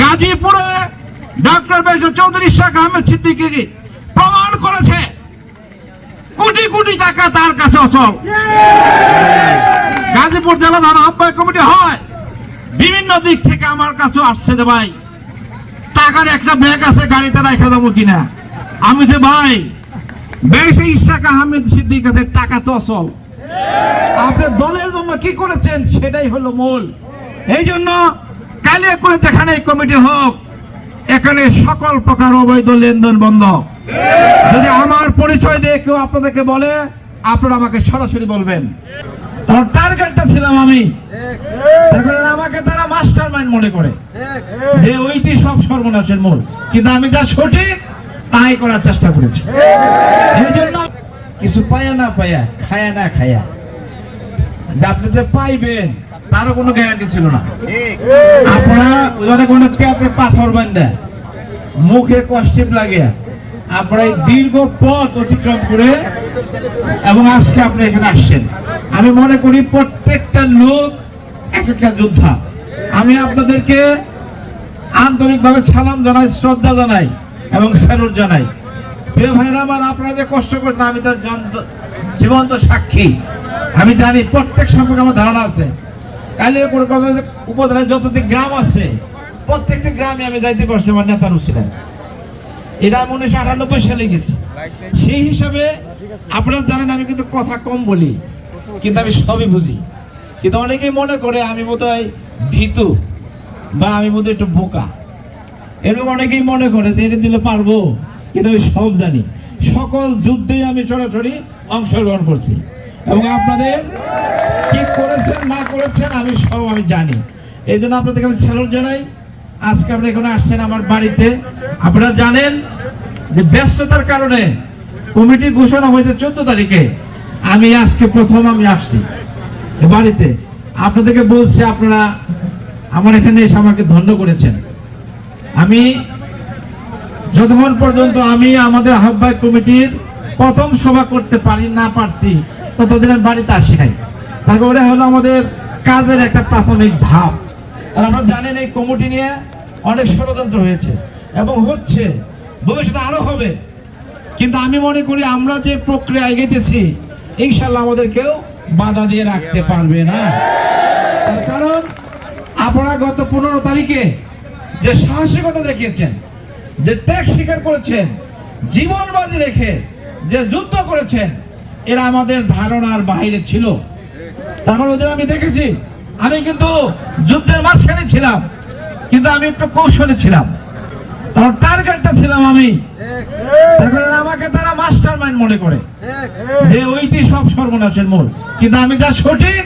গাজীপুরে ডক্টর বেজর চৌধুরী শেখ আহমেদ সিদ্দিকী প্রমাণ করেছে। কোটি কোটি টাকা তার কাছে অচল। গাজীপুর জেলা ধারা আহ্বায়ক কমিটি হয়, বিভিন্ন দিক থেকে আমার কাছে আসছে যে ভাই, টাকার একটা ব্যাগ আছে, গাড়িতে রেখে দেবো কিনা? আমি যে ভাই, বেশি ইশাক আহমেদ সিদ্দিকের টাকা তো অচল। আপনি দলের জন্য কি করেছেন, সেটাই হলো মূল। এই জন্য কালিয়া করে যেখানে কমিটি হোক, এখানে সকল প্রকার অবৈধ লেনদেন বন্ধ। যদি আমার পরিচয় দিয়ে কেউ আপনাদেরকে বলে, আপনারা আমাকে সরাসরি বলবেন। টার্গেটটা ছিলাম আমি। আমাকে তারা মাস্টার মাইন্ড মনে করে। যে ওইটি সব সর্বনাশের মূল। কিন্তু আমি যা সঠিক, তাই করার চেষ্টা করেছি। এই জন্য কিছু পায়া না পায়া, খায়া না খায়া। আপনি যে পাইবেন তারও কোনো গ্যারান্টি ছিল না। আপনারা কোনো পেয়াতে পাথর বান্ধা। মুখে কষ্টিপ লাগে। আপনারা দীর্ঘ পথ অতিক্রম করে এবং আজকে আপনি এখানে আসছেন। আমি মনে করি প্রত্যেকটা লোক এক একটা যোদ্ধা। আমি আপনাদেরকে আন্তরিকভাবে সালাম জানাই, শ্রদ্ধা জানাই এবং স্যালুট জানাই। প্রিয় ভাইরা আমার, আপনারা যে কষ্ট করছেন, আমি তার জীবন্ত সাক্ষী। আমি জানি প্রত্যেক সম্পর্কে আমার ধারণা আছে। কালি উপজেলায় যতটি গ্রাম আছে, প্রত্যেকটি গ্রামে আমি যাইতে পারছি, আমার নেতা ছিলেন এটা উনিশশো আটানব্বই সালে গেছি। সেই হিসাবে আপনারা জানেন আমি কিন্তু কথা কম বলি, কিন্তু আমি সবই বুঝি। কিন্তু অনেকেই মনে করে আমি বোধহয় ভীতু বা আমি বোধহয় একটু বোকা। এরকম অনেকেই মনে করে যে এটা দিলে পারব, কিন্তু আমি সব জানি। সকল যুদ্ধেই আমি সরাসরি অংশগ্রহণ করছি। এবং আপনাদের কি করেছেন, না করেছেন, আমি সব আমি জানি। এই জন্য আপনাদেরকে আমি স্যালুট জানাই। আজকে আপনি এখানে আসছেন আমার বাড়িতে। আপনারা জানেন যে ব্যস্ততার কারণে কমিটি ঘোষণা হয়েছে চোদ্দ তারিখে। আমি আজকে প্রথম আমি আসছি বাড়িতে। আপনাদেরকে বলছি, আপনারা আমার এখানে এসে আমাকে ধন্য করেছেন। আমি যতক্ষণ পর্যন্ত আমি আমাদের আহ্বায়ক কমিটির প্রথম সভা করতে পারি, না পারছি ততদিন আমি বাড়িতে আসি নাই। তারপরে হলো আমাদের কাজের একটা প্রাথমিক ধাপ। আর আমরা জানেন এই কমিটি নিয়ে অনেক ষড়যন্ত্র হয়েছে এবং হচ্ছে ভবিষ্যতে আরও হবে। কিন্তু আমি মনে করি আমরা যে প্রক্রিয়া এগিয়েছি, ইনশাল্লাহ আমাদের কেউ বাধা দিয়ে রাখতে পারবে না। তার কারণ, আপনারা গত পনেরো তারিখে যে সাহসিকতা দেখিয়েছেন, যে ত্যাগ স্বীকার করেছেন জীবন বাজি রেখে যে যুদ্ধ করেছেন এরা আমাদের ধারণার বাইরে ছিল। তারপর ওদের আমি দেখেছি। আমি কিন্তু যুদ্ধের মাঝখানে ছিলাম। কিন্তু আমি একটু কৌশলে ছিলাম। কারণ টার্গেটটা ছিলাম আমি। তার আমাকে তারা মাস্টার মাইন্ড মনে করে। যে ওইটি সব সর্বনাশের মূল। কিন্তু আমি যা সঠিক,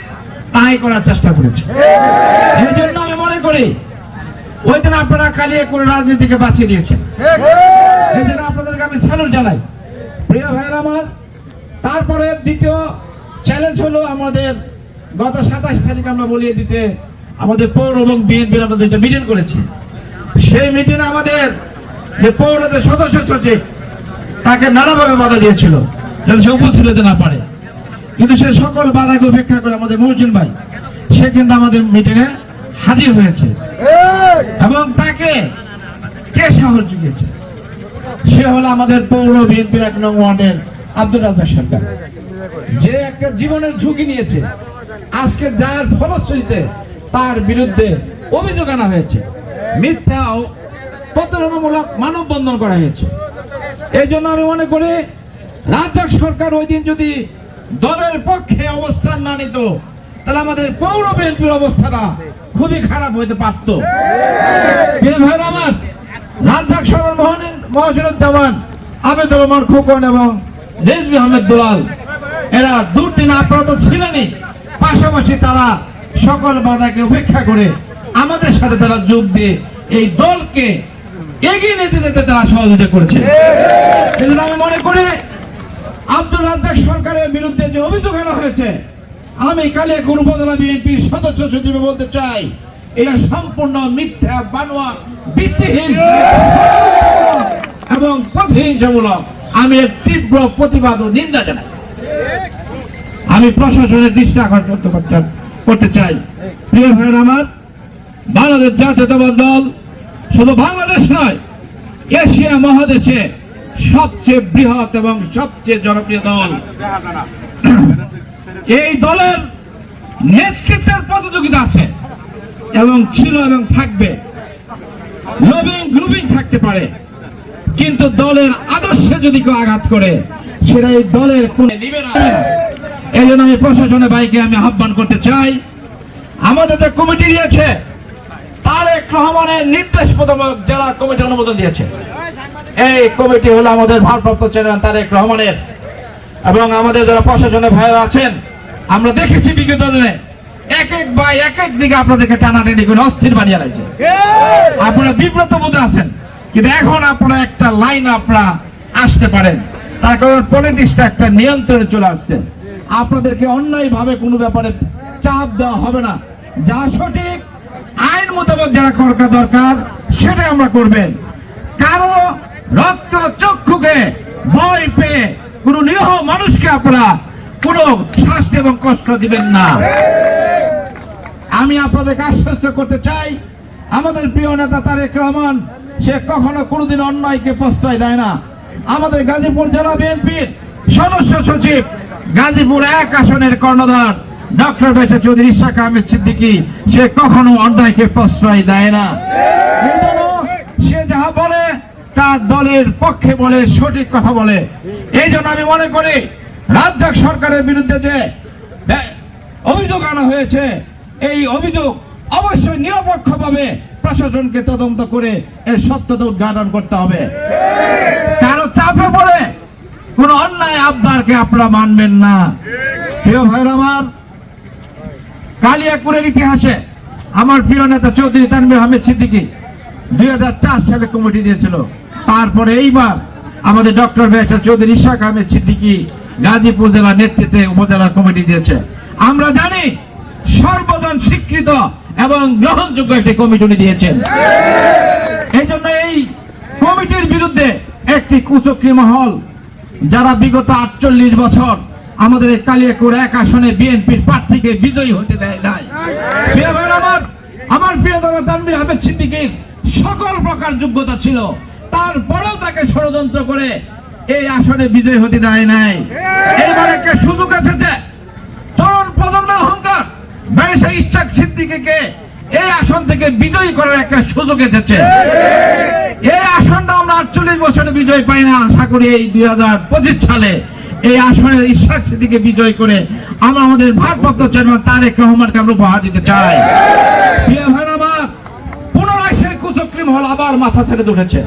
তাই করার চেষ্টা করেছি। এই জন্য আমি মনে করি ওই দিন আপনারা কালিয়ে করে রাজনীতিকে বাঁচিয়ে দিয়েছেন। এই জন্য আপনাদেরকে আমি স্যালুট জানাই। প্রিয় ভাইয়ের আমার তারপরে দ্বিতীয় চ্যালেঞ্জ হলো আমাদের গত সাতাশ তারিখ আমরা বলিয়ে দিতে আমাদের পৌর এবং বিএনপির আমাদের একটা মিটিং করেছি। সেই মিটিংয়ে আমাদের যে পৌরদের সদস্য সচিব, তাকে নানাভাবে বাধা দিয়েছিল, যাতে সে উপস্থিত হতে না পারে। কিন্তু সে সকল বাধাকে উপেক্ষা করে আমাদের মহসিন ভাই, সে কিন্তু আমাদের মিটিংয়ে হাজির হয়েছে এবং তাকে কে সাহস জুগিয়েছে? সে হলো আমাদের পৌর বিএনপির এক নং ওয়ার্ডের আব্দুল রাজাক সরকার। যে একটা জীবনের ঝুঁকি নিয়েছে, আজকে যার ফলশ্রুতিতে তার বিরুদ্ধে অভিযোগ আনা হয়েছে। মিথ্যা প্রতারণামূলক মানববন্ধন করা হয়েছে। এই জন্য আমি মনে করি, রাজ্জাক সরকার ওই দিন যদি দলের পক্ষে অবস্থান না নিত, তাহলে আমাদের পৌর বিএনপির অবস্থাটা খুবই খারাপ হইতে পারত। আমার, রাজ্জাক সরকার মোহন মহাসিনুজ্জামান আবেদ রহমান খোকন এবং রেজবি আহমেদ দুলাল। এরা দুর্দিন আপনারা তো ছিলেনই। পাশাপাশি তারা সকল বাধাকে উপেক্ষা করে আমাদের সাথে তারা যোগ দিয়ে এই দলকে এগিয়ে নিতে দিতে তারা সহযোগিতা করেছে। আমি মনে করি আব্দুল রাজ্জাক সরকারের বিরুদ্ধে যে অভিযোগ আনা হয়েছে, আমি কালে কালিয়াকুর উপজেলা বিএনপির সদস্য সচিবে বলতে চাই, এটা সম্পূর্ণ মিথ্যা, বানোয়া, ভিত্তিহীন এবং প্রতিহিংসামূলক আমি তীব্র প্রতিবাদ ও নিন্দা জানাই। আমি প্রশাসনের দৃষ্টি আকর্ষণ করতে চাই। প্রিয় ভাইয়ের আমার, বাংলাদেশ জাতীয়তাবাদ দল শুধু বাংলাদেশ নয়, এশিয়া মহাদেশে সবচেয়ে বৃহৎ এবং সবচেয়ে জনপ্রিয় দল। এই দলের নেতৃত্বের প্রতিযোগিতা আছে এবং ছিল এবং থাকবে। লবিং গ্রুপিং থাকতে পারে। কিন্তু দলের আদর্শে যদি কেউ আঘাত করে সেটা এই দলের কোন নিবে না এই জন্য আমি প্রশাসনের বাইকে আমি আহ্বান করতে চাই। আমাদের যে কমিটি দিয়েছে তারেক রহমানের নির্দেশ মোতাবেক জেলা কমিটি অনুমোদন দিয়েছে। এই কমিটি হলো আমাদের ভারপ্রাপ্ত চেয়ারম্যান তারেক রহমানের এবং আমাদের যারা প্রশাসনের ভাইরা আছেন আমরা দেখেছি বিগত দিনে এক এক ভাই এক এক দিকে আপনাদেরকে টানাটানি করে অস্থির বানিয়ে লাগছে আপনারা বিব্রত বোধে আছেন। কিন্তু এখন আপনারা একটা লাইন আপনারা আসতে পারেন। তার কারণ পলিটিক্সটা একটা নিয়ন্ত্রণে চলে আসছে। আপনাদেরকে অন্যায় ভাবে কোনো ব্যাপারে চাপ দেওয়া হবে না। যা সঠিক, আইন মোতাবেক যারা করা দরকার, সেটাই আমরা করবেন। কারও রক্ত চক্ষুকে ভয় পেয়ে কোন নিরহ মানুষকে আপনারা কোনো শাস্তি এবং কষ্ট দিবেন না। আমি আপনাদেরকে আশ্বস্ত করতে চাই, আমাদের প্রিয় নেতা তারেক রহমান সে কখনো কোনোদিন অন্যায়কে প্রশ্রয় দেয় না। আমাদের গাজীপুর জেলা বিএনপির সদস্য সচিব গাজীপুর এক আসনের কর্ণধার ডক্টর বেচা চৌধুরী ইশাক আহমেদ সিদ্দিকী, সে কখনো অন্যায়কে প্রশ্রয় দেয় না। সে যাহা বলে, তার দলের পক্ষে বলে, সঠিক কথা বলে। এই জন্য আমি মনে করি রাজ্য সরকারের বিরুদ্ধে যে অভিযোগ আনা হয়েছে, এই অভিযোগ অবশ্যই নিরপেক্ষভাবে প্রশাসনকে তদন্ত করে এর সত্যতা উদ্ঘাটন করতে হবে। কারও চাপে পড়ে কোন অন্যায় আবদারকে আপনারা মানবেন না। প্রিয় ভাইর আমার কালিয়াকুরের ইতিহাসে আমার প্রিয় নেতা চৌধুরী তানবির আহমেদ সিদ্দিকী দুই হাজার চার সালে কমিটি দিয়েছিল। তারপরে এইবার আমাদের ডক্টর বেহসা চৌধুরী, ইশাক আহমেদ সিদ্দিকী গাজীপুর জেলার নেতৃত্বে উপজেলার কমিটি দিয়েছে। আমরা জানি সর্বজন স্বীকৃত এবং গ্রহণযোগ্য একটি কমিটি উনি দিয়েছেন। এই জন্য এই কমিটির বিরুদ্ধে একটি কুচক্রি মহল, যারা বিগত আটচল্লিশ বছর আমাদের কালিয়াকুর এক আসনে বিএনপির প্রার্থীকে বিজয়ী হতে দেয় নাই। আমার আমার প্রিয় দাদা তানভীর আহমেদ সিদ্দিকীর সকল প্রকার যোগ্যতা ছিল। তারপরেও তাকে ষড়যন্ত্র করে এই আসনে বিজয়ী হতে দেয় নাই। এইবার একটা সুযোগ এসেছে। তরুণ প্রজন্মের অহংকার ব্যবসা ইস্টাক সিদ্দিকীকে এই আসন থেকে বিজয়ী করার একটা সুযোগ এসেছে। এই আসনটা আমরা আটচল্লিশ বছরে বিজয় পাই না, আশা করি এই দুই সালে এই সিদ্দিকে বিজয় করে আমরা আমাদের ভারপ্রাপ্ত চেয়ারম্যান তারেক রহমানকে আমরা উপহার দিতে চাই। পুনরায় সেই কুচক্রি মহল আবার মাথা ছেড়ে উঠেছে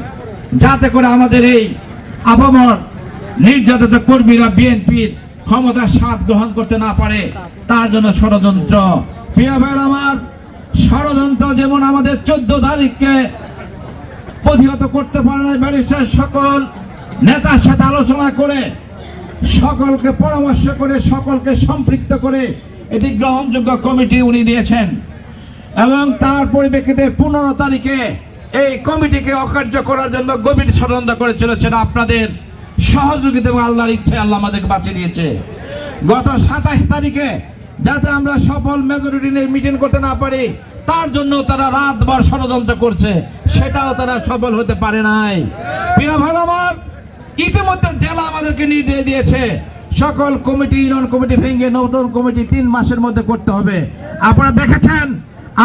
যাতে করে আমাদের এই আপামর নির্যাতিত কর্মীরা বিএনপির ক্ষমতার স্বাদ গ্রহণ করতে না পারে। তার জন্য ষড়যন্ত্র। প্রিয় ভাই আমার, ষড়যন্ত্র যেমন আমাদের চোদ্দ তারিখকে প্রতিহত করতে পারে না ব্যারিস্টার সকল নেতার সাথে আলোচনা করে, সকলকে পরামর্শ করে, সকলকে সম্পৃক্ত করে এটি গ্রহণযোগ্য কমিটি উনি দিয়েছেন। এবং তার পরিপ্রেক্ষিতে পনেরো তারিখে এই কমিটিকে অকার্য করার জন্য গভীর ষড়যন্ত্র করে চলেছেন আপনাদের সহযোগিতা এবং আল্লাহর ইচ্ছে আল্লাহ আমাদেরকে বাঁচিয়ে দিয়েছে। গত সাতাশ তারিখে যাতে আমরা সফল মেজরিটি নিয়ে মিটিং করতে না পারি, তার জন্য তারা রাতভর ষড়যন্ত্র করছে, সেটাও তারা সফল হতে পারে নাই। প্রিয় ভাই ইতিমধ্যে জেলা আমাদেরকে নির্দেশ দিয়েছে, সকল কমিটি, ইউনিয়ন কমিটি ভেঙে নতুন কমিটি তিন মাসের মধ্যে করতে হবে। আপনারা দেখেছেন,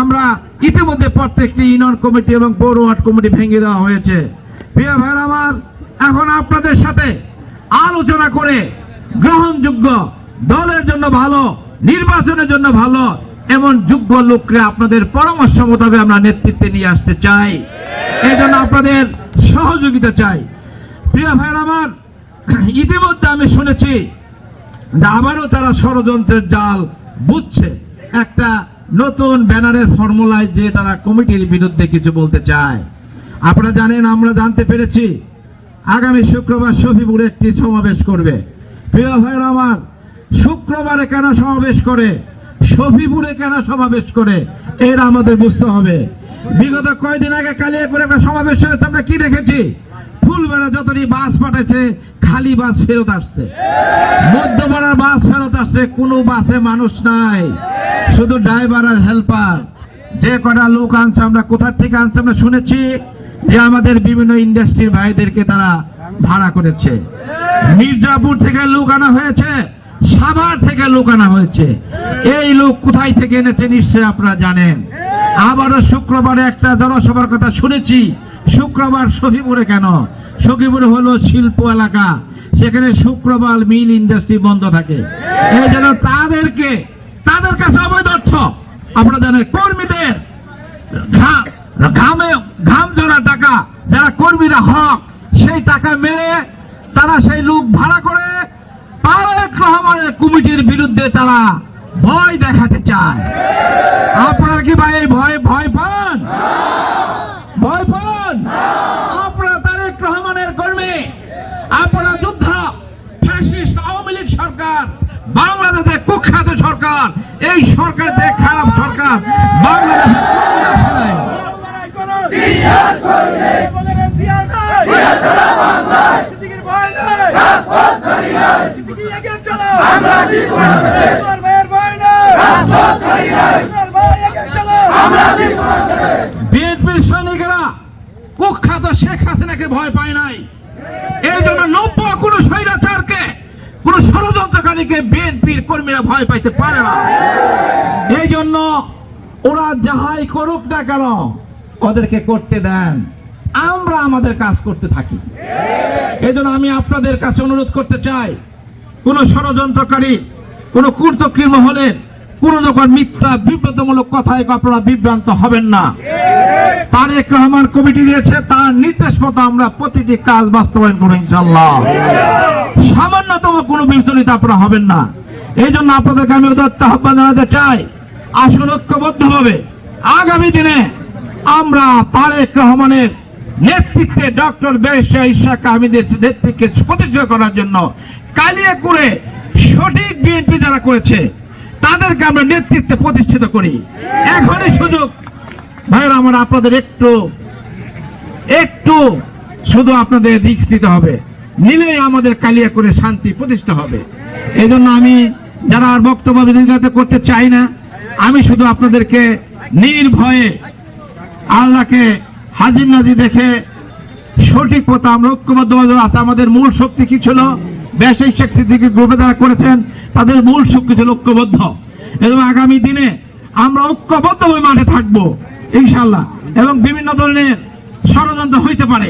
আমরা ইতিমধ্যে প্রত্যেকটি ইউনিয়ন কমিটি এবং পৌর ওয়ার্ড কমিটি ভেঙে দেওয়া হয়েছে। প্রিয় ভাই আমার, এখন আপনাদের সাথে আলোচনা করে গ্রহণযোগ্য দলের জন্য ভালো নির্বাচনের জন্য ভালো, এমন যোগ্য লোককে আপনাদের পরামর্শ মোতাবেক আমরা নেতৃত্বে নিয়ে আসতে চাই। এই জন্য আপনাদের সহযোগিতা চাই। প্রিয় ভাই আমার, ইতিমধ্যে আমি শুনেছি আবারও তারা ষড়যন্ত্রের জাল বুঝছে। একটা নতুন ব্যানারের ফর্মুলায় যে তারা কমিটির বিরুদ্ধে কিছু বলতে চায়। আপনারা জানেন, আমরা জানতে পেরেছি, আগামী শুক্রবার শফিপুরে একটি সমাবেশ করবে। প্রিয় ভাইয়ের আমার শুক্রবারে কেন সমাবেশ করে? শফিপুরে কেন সমাবেশ করে? এর আমাদের বুঝতে হবে। বিগত কয়দিন আগে কালিয়াপুরে একটা সমাবেশ হয়েছে, আমরা কি দেখেছি? ফুলবেলা যতটি বাস পাঠাইছে, খালি বাস ফেরত আসছে। মধ্যপাড়ার বাস ফেরত আসছে, কোনো বাসে মানুষ নাই। শুধু ড্রাইভার আর হেল্পার। যে কটা লোক আনছে, আমরা কোথার থেকে আনছে, আমরা শুনেছি যে আমাদের বিভিন্ন ইন্ডাস্ট্রির ভাইদেরকে তারা ভাড়া করেছে। মির্জাপুর থেকে লোক আনা হয়েছে। সাভার থেকে লোক আনা হয়েছে। এই লোক কোথায় থেকে এনেছে নিশ্চয়ই আপনারা জানেন। আবারও শুক্রবারে একটা জনসভার কথা শুনেছি। শুক্রবার সখীপুরে কেন? সখীপুরে হলো শিল্প এলাকা। সেখানে শুক্রবার মিল ইন্ডাস্ট্রি বন্ধ থাকে। এই জন্য তাদেরকে, তাদের কাছে অবৈধ অর্থ। আপনারা জানেন, কর্মীদের ঘামে, ঘাম ঝরা টাকা, যারা কর্মীরা হক, সেই টাকা মেরে তারা সেই লোক ভাড়া করে রহমানের কমিটির বিরুদ্ধে তারা ভয় দেখাতে চায়। আপনারা কি ভাই, ভয় ভয় পান? ভয় পান? আপনারা তারেক রহমানের কর্মী। আপনারা যুদ্ধ ফ্যাসিস্ট আওয়ামী লীগ সরকার, বাংলাদেশের কুখ্যাত সরকার, এই সরকার খারাপ সরকার বাংলাদেশের কোনোদিন আসে নাই বিএনপির কুখ্যাত শেখ হাসিনাকে ভয় পায় নাই। এই জন্য নব্য ষড়যন্ত্রকারীকে বিএনপির কর্মীরা ভয় পাইতে পারে না। এই জন্য ওরা যাহাই করুক না কেন, ওদেরকে করতে দেন। আমরা আমাদের কাজ করতে থাকি। এই জন্য আমি আপনাদের কাছে অনুরোধ করতে চাই কোন ষড়যন্ত্রকারী, কোন কূর্তকৃম হলেন কোন রকম মিথ্যা, বিব্রতমূলক কথায় আপনারা বিভ্রান্ত হবেন না। তারেক রহমান কমিটি দিয়েছে, তার নির্দেশ মতো আমরা প্রতিটি কাজ বাস্তবায়ন করব ইনশাল্লাহ সামান্যতম কোনো বিচলিত আপনারা হবেন না। এই জন্য আপনাদেরকে আমি উদাত্ত আহ্বান জানাতে চাই, আসুন ঐক্যবদ্ধভাবে। আগামী দিনে আমরা তারেক রহমানের নেতৃত্বে ডক্টর বেশ ইশাক আহমেদের নেতৃত্বকে প্রতিষ্ঠা করার জন্য কালিয়াকুড়ে সঠিক বিএনপি যারা করেছে, তাদেরকে আমরা নেতৃত্বে প্রতিষ্ঠিত করি। এখনই সুযোগ। ভাইয়েরা, আমার আপনাদের একটু একটু শুধু আপনাদের রিক্স নিতে হবে। নিলেই আমাদের কালিয়া করে শান্তি প্রতিষ্ঠা হবে। এই আমি যারা আর বক্তব্য বিরোধিতা করতে চাই না, আমি শুধু আপনাদেরকে নির্ভয়ে আল্লাহকে হাজির নাজি দেখে সঠিক পথে আমরা ঐক্যবদ্ধভাবে আছে। আমাদের মূল শক্তি কি ছিল? বেশি শেখ সিদ্দিকী গ্রুপে যারা করেছেন, তাদের মূল শক্তি ছিল ঐক্যবদ্ধ। এবং আগামী দিনে আমরা ঐক্যবদ্ধ ঐক্যবদ্ধভাবে মাঠে থাকব ইনশাল্লাহ এবং বিভিন্ন ধরনের ষড়যন্ত্র হইতে পারে।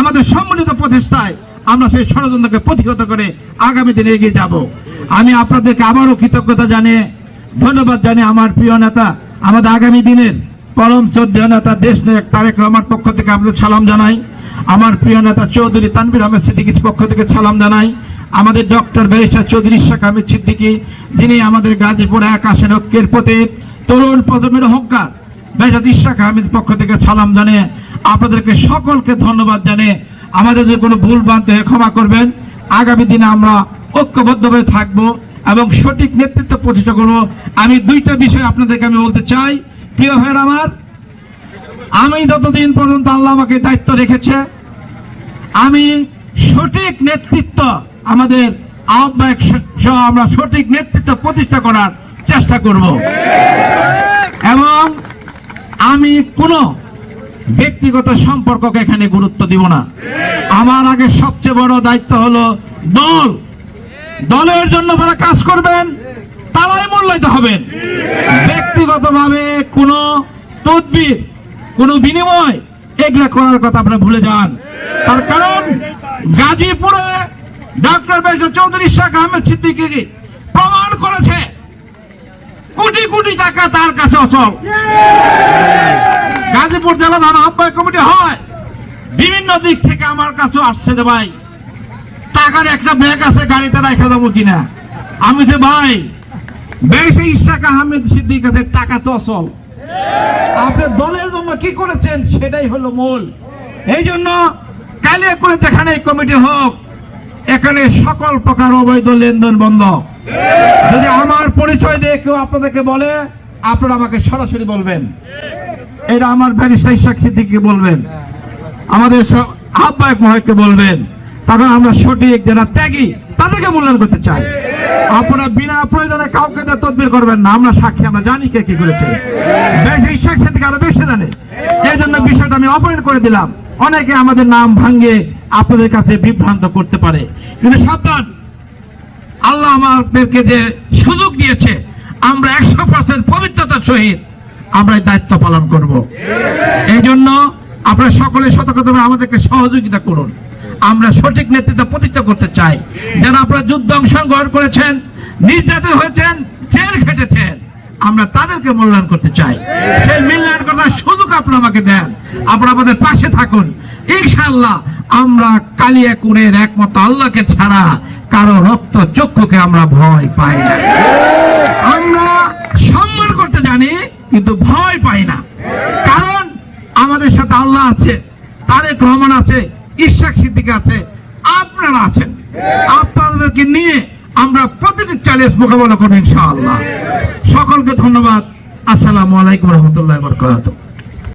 আমাদের সম্মিলিত প্রচেষ্টায় আমরা সেই ষড়যন্ত্রকে প্রতিহত করে আগামী দিনে এগিয়ে যাব। আমি আপনাদেরকে আবারও কৃতজ্ঞতা জানিয়ে, ধন্যবাদ জানিয়ে আমার প্রিয় নেতা, আমাদের আগামী দিনের পরম শ্রদ্ধেয় নেতা, দেশ নায়ক তারেক রহমান পক্ষ থেকে আপনাদের সালাম জানাই। আমার প্রিয় নেতা চৌধুরী তানবির আহমেদ সিদ্দিকির পক্ষ থেকে সালাম জানাই। আমাদের ডক্টর ব্যারিস্টার চৌধুরী শেখ আহমেদ সিদ্দিকী, যিনি আমাদের গাজীপুর এক ঐক্যের প্রতীক তরুণ প্রজন্মের অহংকার বেজাদ ইশাক আহমেদ পক্ষ থেকে সালাম জানিয়ে আপনাদেরকে সকলকে ধন্যবাদ জানিয়ে আমাদের যদি কোনো ভুল ভ্রান্তি হয় ক্ষমা করবেন। আগামী দিনে আমরা ঐক্যবদ্ধভাবে থাকব এবং সঠিক নেতৃত্ব প্রতিষ্ঠা করব। আমি দুইটা বিষয় আপনাদেরকে আমি বলতে চাই। প্রিয় ভাইয়ের আমার, আমি যতদিন পর্যন্ত আল্লাহ আমাকে দায়িত্ব রেখেছে, আমি সঠিক নেতৃত্ব আমাদের আহ্বায়ক সহ আমরা সঠিক নেতৃত্ব প্রতিষ্ঠা করার চেষ্টা করব। এবং আমি কোনো ব্যক্তিগত সম্পর্ককে এখানে গুরুত্ব দিব না। আমার আগে সবচেয়ে বড় দায়িত্ব হলো দল। দলের জন্য যারা কাজ করবেন, তারাই মূল্যায়িত হবেন। ব্যক্তিগতভাবে কোনো তদবির, কোনো বিনিময় এগুলা করার কথা আপনারা ভুলে যান। তার কারণ গাজীপুরে ডক্টর বেশা চৌধুরী শেখ আহমেদ সিদ্দিকী প্রমাণ করেছে। কোটি কোটি টাকা তার কাছে অচল। গাজীপুর জেলা ধান আহ্বায়ক কমিটি হয়। বিভিন্ন দিক থেকে আমার কাছে আসছে যে ভাই, টাকার একটা ব্যাগ আছে, গাড়িতে রেখে দেবো কিনা? আমি যে ভাই, বেশি ইশাক আহমেদ সিদ্দিকাদের টাকা তো অসল আপনি দলের জন্য কি করেছেন, সেটাই হলো মূল। এই জন্য কালিয়া করে যেখানে কমিটি হোক এখানে সকল প্রকার অবৈধ লেনদেন বন্ধ। যদি আমার পরিচয় দিয়ে কেউ আপনাদেরকে বলে, আপনারা আমাকে সরাসরি বলবেন। এটা আমার ব্যারিস্টার ইশাক সিদ্দিককে বলবেন। আমাদের আহ্বায়ক মহাকে বলবেন। তখন আমরা সঠিক যারা ত্যাগী, তাদেরকে মূল্যায়ন করতে চাই। আপনারা বিনা প্রয়োজনে কাউকে তদবির করবেন না। আমরা সাক্ষী, আমরা জানি কে কি করেছে। বেশি ইচ্ছাক থেকে আরও বেশি জানে। এই জন্য বিষয়টা আমি অপয়েন্ট করে দিলাম। অনেকে আমাদের নাম ভাঙ্গে আপনাদের কাছে বিভ্রান্ত করতে পারে। কিন্তু সাবধান। আল্লাহ আমাদেরকে যে সুযোগ দিয়েছে, আমরা একশো পার্সেন্ট পবিত্রতার সহিত আমরা দায়িত্ব পালন করব। এই জন্য আপনারা সকলে সতর্কতা আমাদেরকে সহযোগিতা করুন। আমরা সঠিক নেতৃত্ব প্রতিষ্ঠা করতে চাই। যারা আপনারা যুদ্ধ অংশগ্রহণ করেছেন নির্যাতন হয়েছেন, জেল খেটেছেন, আমরা তাদেরকে মূল্যায়ন করতে চাই। সেই মূল্যায়ন করার সুযোগ আপনারা আমাকে দেন। আপনারা আমাদের পাশে থাকুন। ইনশাআল্লাহ, আমরা কালিয়া কালিয়াকুরের একমত আল্লাহকে ছাড়া কারও রক্ত চক্ষুকে আমরা ভয় পাই না। আমরা সম্মান করতে জানি, কিন্তু ভয় পাই না। কারণ আমাদের সাথে আল্লাহ আছে, তারেক রহমান আছে, ইশাক সিদ্দিক আছে, আপনারা আছেন। আপনাদেরকে নিয়ে আমরা প্রতিটি চ্যালেঞ্জ মোকাবেলা করব ইনশাআল্লাহ। সকলকে ধন্যবাদ। আসসালামু আলাইকুম রহমতুল্লাহ বরকাত